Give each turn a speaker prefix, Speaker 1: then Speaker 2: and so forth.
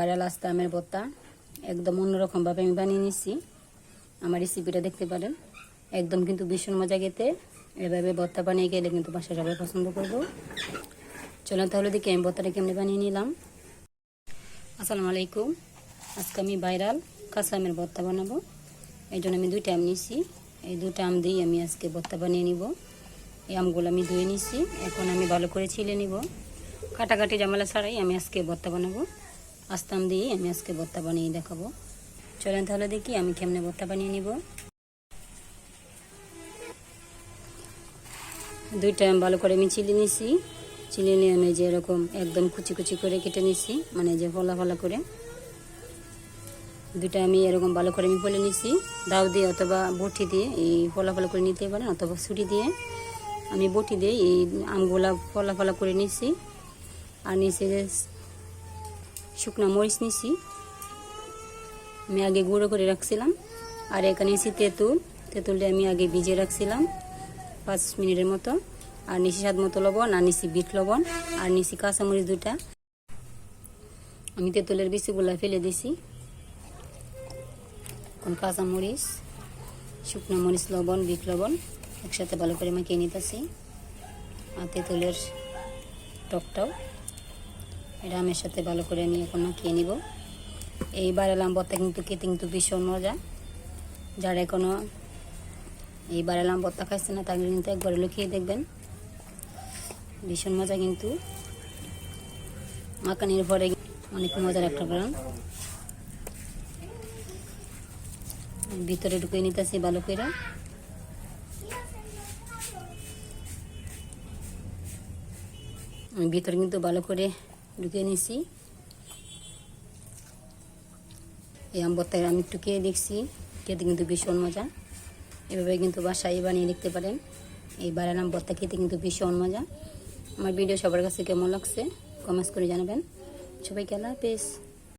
Speaker 1: Viral আস্তে আমের ভর্তা একদম অন্যরকমভাবে আমি বানিয়ে নিচ্ছি আমার রেসিপিটা দেখতে পারেন। একদম কিন্তু ভীষণ মজা খেতে। এভাবে ভর্তা বানিয়ে গেলে কিন্তু বাসা সবাই পছন্দ করব। চলুন তাহলে দেখি আমি ভর্তাটা কেমনি বানিয়ে নিলাম। আসসালামু আলাইকুম। আজকে আমি ভাইরাল কাঁচা আমের ভর্তা বানাবো। এই জন্য আমি দুইটা আম নিছি। এই দুটো আম দিয়ে আমি আজকে ভর্তা বানিয়ে নিব। এই আমগুলো আমি ধুয়ে নিছি। এখন আমি ভালো করে ছিলে নিব। কাটাকাটি জামালা ছাড়াই আমি আজকে ভর্তা বানাবো। আস্তে আম দিয়ে আমি আজকে ভর্তা বানিয়ে দেখাবো। চলেন তাহলে দেখি আমি কেমনে ভর্তা বানিয়ে নিব। দুইটা ভালো করে আমি চিলি নিছি। চিলি নিয়ে আমি যে এরকম একদম কুচি কুচি করে কেটে নিছি মানে যে ফলা ফলা করে। দুটা আমি এরকম ভালো করে আমি ফলে নিছি। দাও দিয়ে অথবা বটি দিয়ে এই ফলা ফলা করে নিতে পারেন অথবা ছুরি দিয়ে। আমি বটি দিয়ে এই আমগুলা ফলা ফলা করে নিছি। আর নিচে শুকনো মরিচ নিছি। আমি আগে গুঁড়ো করে রাখছিলাম। আর এখানে নিছি তেঁতুল। তেঁতুলটা আমি আগে ভিজে রাখছিলাম পাঁচ মিনিটের মতো। আর নিচি স্বাদ মতো লবণ, আর নিচি বিট লবণ, আর নিচি কাঁচামরিচ দুটা আমি তেঁতুলের বিচিগুলা ফেলে দিছি। এখন কাঁচামরিচ, শুকনো মরিচ লবণ, বিট লবণ একসাথে ভালো করে মাখিয়ে নিতেছি। আর তেঁতুলের টকটাও। এটা আমের সাথে ভালো করে নিয়ে এখন মাখিয়ে নিব। এই বারেলাম ভর্তা কিন্তু খেতে কিন্তু ভীষণ মজা। যারা এখনও এই বারেলাম ভর্তা খাইছে না তাকে কিন্তু একবার লুকিয়ে দেখবেন। ভীষণ মজা কিন্তু। মাখানির পরে অনেক মজার একটা গ্রাম। ভিতরে ঢুকে নিতেছি ভালো করে। ভিতরে কিন্তু ভালো করে ঢুকে নিছি। এই আম্বরটায় আমি একটু খেয়ে দেখছি, খেতে কিন্তু ভীষণ মজা। এভাবে কিন্তু বাসায় বানিয়ে দেখতে পারেন। এই বারের আম্বরটা খেতে কিন্তু ভীষণ মজা। আমার ভিডিও সবার কাছে কেমন লাগছে কমেন্টস করে জানাবেন। সবাইকে আল্লাহ হাফেজ।